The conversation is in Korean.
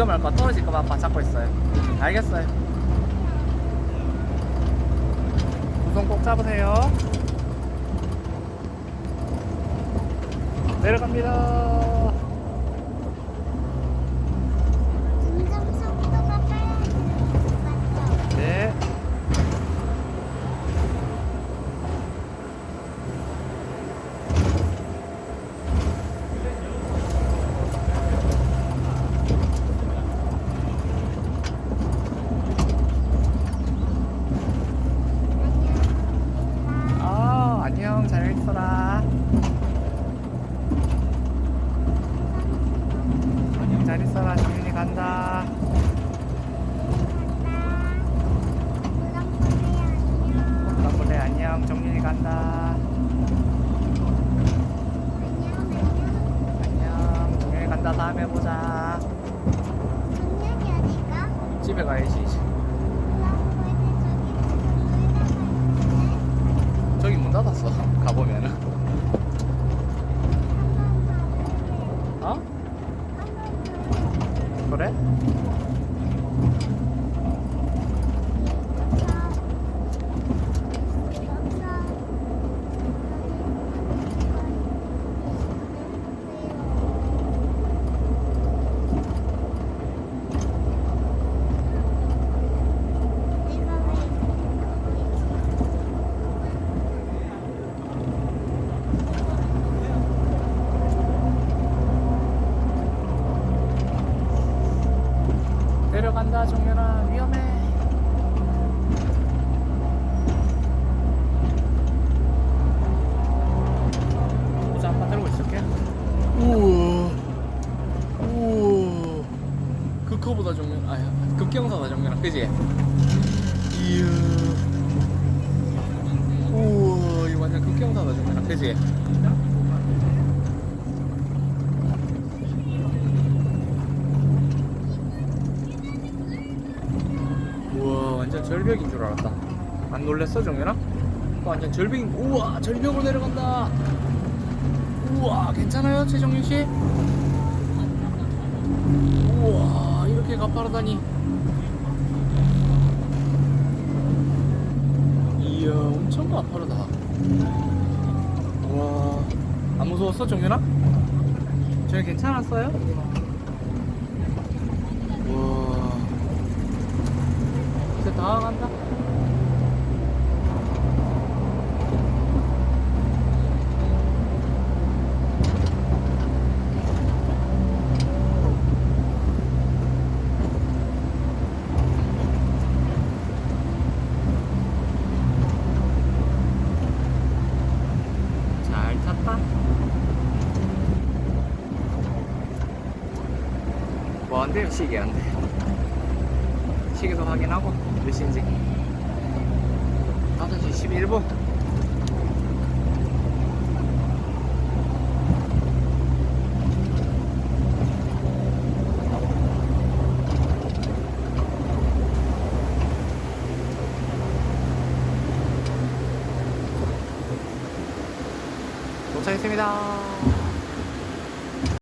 위험할까 떨어질까봐 바잡고 있어요. 알겠어요. 우선 꼭 잡으세요. 내려갑니다. 점점 속도가 빨라지는 것 같아. 네. 아, 안녕. 잘 있어라. 안녕. 잘 있어라. 지민이 간다. 깜불레 안녕. 정민이 간다. 안녕. 다음에 보자. 집에 가야지. 저기 문 닫았어. 가보면은. 어? 그래? 내려간다 정연아. 위험해. 모자 한번 들고 있을게. 우와. 우와. 극호보다 정연 아야 극경사다 정연아. 그지? 이야. 우와 이 완전 극경사다 정연아 그지? 우와 완전 절벽인 줄 알았다 안 놀랬어 정연아? 완전 절벽인 우와 절벽으로 내려간다 우와 괜찮아요 최정윤씨? 우와 이렇게 가파르다니 이야 엄청 가파르다 우 와 안 무서웠어 정연아? 저희 괜찮았어요? 우와 이제 다 간다. 잘 탔다. 뭐안 돼요, 시계 안 돼. 시계도 확인하고 몇 시인지. 5시 11분. 도착했습니다